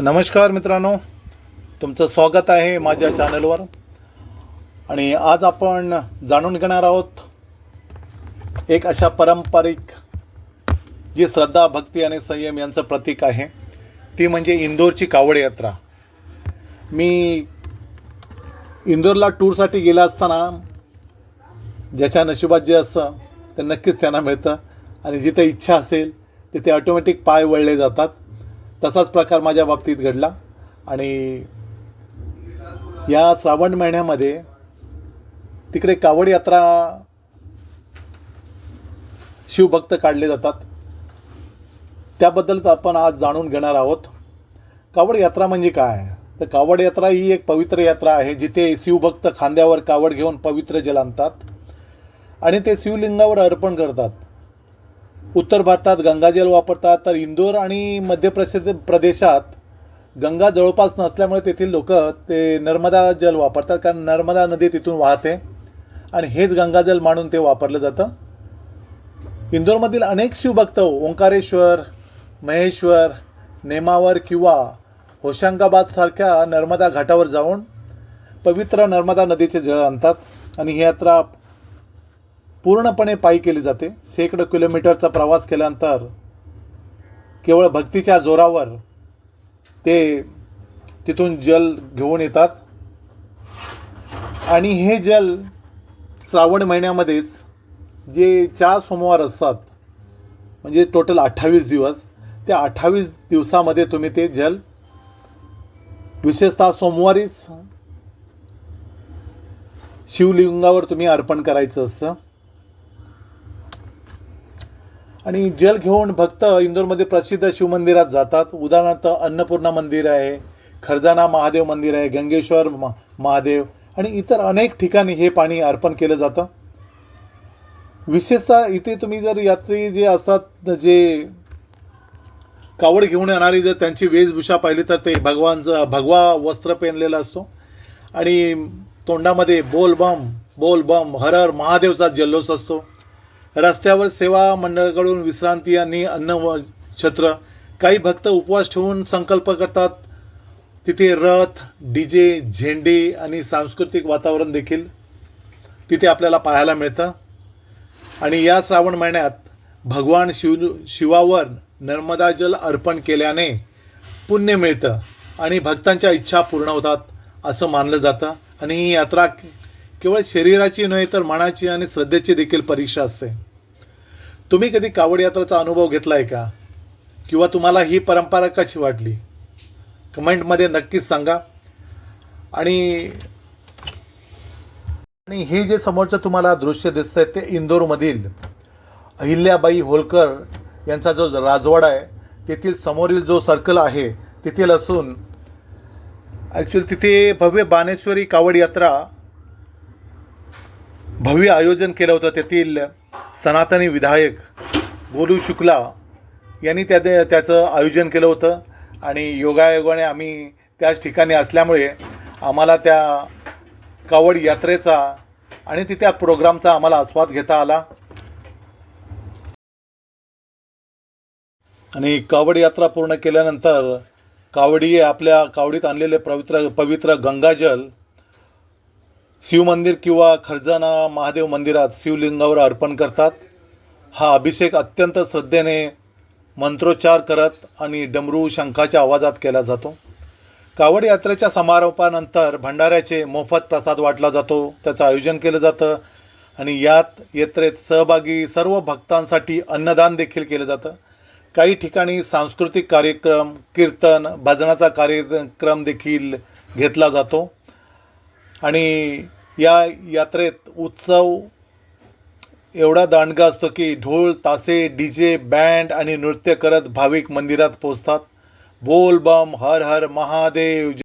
नमस्कार मित्रांनो. तुमचं स्वागत आहे माझ्या चॅनलवर. आणि आज आपण जाणून घेणार आहोत एक अशा पारंपरिक जी श्रद्धा भक्ती आणि संयम यांचं प्रतीक आहे. ती म्हणजे इंदोरची कावड यात्रा. मी इंदोरला टूरसाठी गेला असताना ज्याच्या नशिबात जे असतं ते नक्कीच त्यांना मिळतं. आणि जिथे इच्छा असेल तिथे ऑटोमॅटिक पाय वळले जातात. तसाच प्रकार माझ्या बाबतीत घडला. आणि या श्रावण महिन्यामध्ये तिकडे कावड यात्रा शिवभक्त काढले जातात. त्याबद्दलच आपण आज जाणून घेणार आहोत. कावड यात्रा म्हणजे काय? तर कावड यात्रा ही एक पवित्र यात्रा आहे जिथे शिवभक्त खांद्यावर कावड घेऊन पवित्र जल आणतात आणि ते शिवलिंगावर अर्पण करतात. उत्तर भारतात गंगाजल वापरतात तर इंदोर आणि मध्य प्रसिद्ध प्रदेशात गंगा जवळपास नसल्यामुळे तेथील लोक ते नर्मदा जल वापरतात कारण नर्मदा नदी तिथून वाहते आणि हेच गंगाजल मानून ते वापरलं जातं. इंदोरमधील अनेक शिवभक्त ओंकारेश्वर महेश्वर नेमावर किंवा होशंगाबादसारख्या नर्मदा घाटावर जाऊन पवित्र नर्मदा नदीचे जळ आणतात आणि ही यात्रा पूर्णपणे पायी केली जाते. शेकडो किलोमीटरचा प्रवास केल्यानंतर केवळ भक्तीच्या जोरावर ते तिथून जल घेऊन येतात. आणि हे जल श्रावण महिन्यामध्येच जे चार सोमवार असतात म्हणजे टोटल अठ्ठावीस दिवस त्या अठ्ठावीस दिवसामध्ये तुम्ही ते जल विशेषतः सोमवारीच शिवलिंगावर तुम्ही अर्पण करायचं असतं. आणि जल घेऊन भक्त इंदोरमध्ये प्रसिद्ध शिवमंदिरात जातात. उदाहरणार्थ अन्नपूर्णा मंदिर आहे खरजाना महादेव मंदिर आहे गंगेश्वर म महादेव आणि इतर अनेक ठिकाणी हे पाणी अर्पण केलं जातं. विशेषतः इथे तुम्ही जर यात्री जे असतात जे कावड घेऊन येणारी जर त्यांची वेशभूषा पाहिली तर ते भगवानचं भगवा वस्त्र पेनलेला असतो. आणि तोंडामध्ये बोलबम बोलबम हर हर महादेवचा जल्लोष असतो. रस्त्यावर सेवा मंडळाकडून विश्रांती आणि अन्न व छत्र काही भक्त उपवास ठेवून संकल्प करतात. तिथे रथ डी जे झेंडे आणि सांस्कृतिक वातावरण देखील तिथे आपल्याला पाहायला मिळतं. आणि या श्रावण महिन्यात भगवान शिव शिवावर नर्मदा जल अर्पण केल्याने पुण्य मिळतं आणि भक्तांच्या इच्छा पूर्ण होतात असं मानलं जातं. आणि ही यात्रा केवळ शरीराची नव्हे तर मनाची आणि श्रद्धेची देखील परीक्षा असते. तुम्ही कधी कावड यात्राचा अनुभव घेतला आहे का? किंवा तुम्हाला ही परंपरा कशी वाटली? कमेंटमध्ये नक्कीच सांगा. आणि आणि हे जे समोरचं तुम्हाला दृश्य दिसतंय ते इंदोरमधील अहिल्याबाई होलकर यांचा जो राजवाडा आहे तेथील समोरील जो सर्कल आहे तेथील असून ॲक्च्युली तिथे भव्य बाणेश्वरी कावड यात्रा भव्य आयोजन केलं होतं तेथील सनातनी विधायक गोलू शुक्ला यांनी त्या त्याचं आयोजन केलं होतं. आणि योगायोगाने आम्ही त्याच ठिकाणी असल्यामुळे आम्हाला त्या कावड यात्रेचा आणि तिथे प्रोग्रामचा आम्हाला आस्वाद घेता आला. आणि कावड यात्रा पूर्ण केल्यानंतर कावडी आपल्या कावडीत आणलेले पवित्र पवित्र गंगाजल शिवमंदिर किंवा खर्जाना महादेव मंदिरात शिवलिंगावर अर्पण करतात. हा अभिषेक अत्यंत श्रद्धेने मंत्रोच्चार करत आणि डमरू शंखाच्या आवाजात केला जातो. कावड यात्रेच्या समारोपानंतर भंडाऱ्याचे मोफत प्रसाद वाटला जातो. त्याचं आयोजन केलं जातं आणि यात यात्रेत सहभागी सर्व भक्तांसाठी अन्नदान देखील केलं जातं. काही ठिकाणी सांस्कृतिक कार्यक्रम कीर्तन भजनाचा कार्यक्रम देखील घेतला जातो. आणि या यात्रेत उत्सव एवढा दांडगा असतो की ढोल तासे डी जे बँड आणि नृत्य करत भाविक मंदिरात पोचतात बोलबम हर हर महादेव